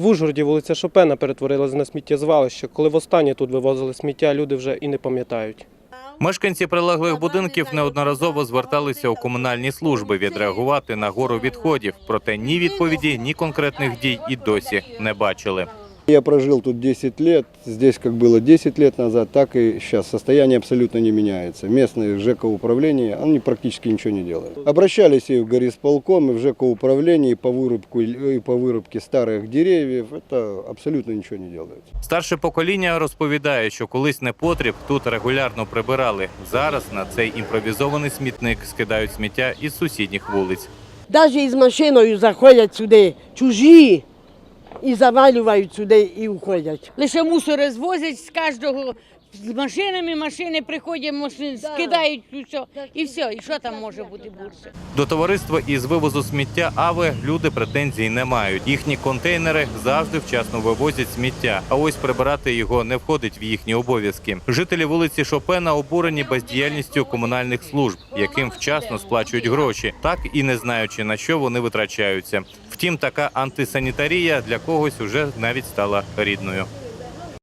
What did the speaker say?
В Ужгороді вулиця Шопена перетворилась на сміттєзвалище. Коли востаннє тут вивозили сміття, люди вже і не пам'ятають. Мешканці прилеглих будинків неодноразово зверталися у комунальні служби відреагувати на гору відходів. Проте ні відповіді, ні конкретних дій і досі не бачили. Я прожил тут 10 лет, здесь как было 10 лет назад, так и сейчас. Состояние абсолютно не меняется. Местное ЖК управление, они практически ничего не делают. Обращались и в горисполком, и в ЖК управление, и по, вырубку, и по вырубке старых деревьев. Это абсолютно ничего не делают. Старше покоління розповідає, що колись непотріб тут регулярно прибирали. Зараз на цей імпровізований смітник скидають сміття із сусідніх вулиць. Навіть з машиною заходять сюди чужі і завалюють сюди і уходять. Лише мусори звозять з кожного з машинами, машини приходять, машини скидають все. І все. І що там може бути більше? До товариства із вивозу сміття АВЕ люди претензій не мають. Їхні контейнери завжди вчасно вивозять сміття. А ось прибирати його не входить в їхні обов'язки. Жителі вулиці Шопена обурені бездіяльністю комунальних служб, яким вчасно сплачують гроші, так і не знаючи на що вони витрачаються. Втім, така антисанітарія для когось уже навіть стала рідною.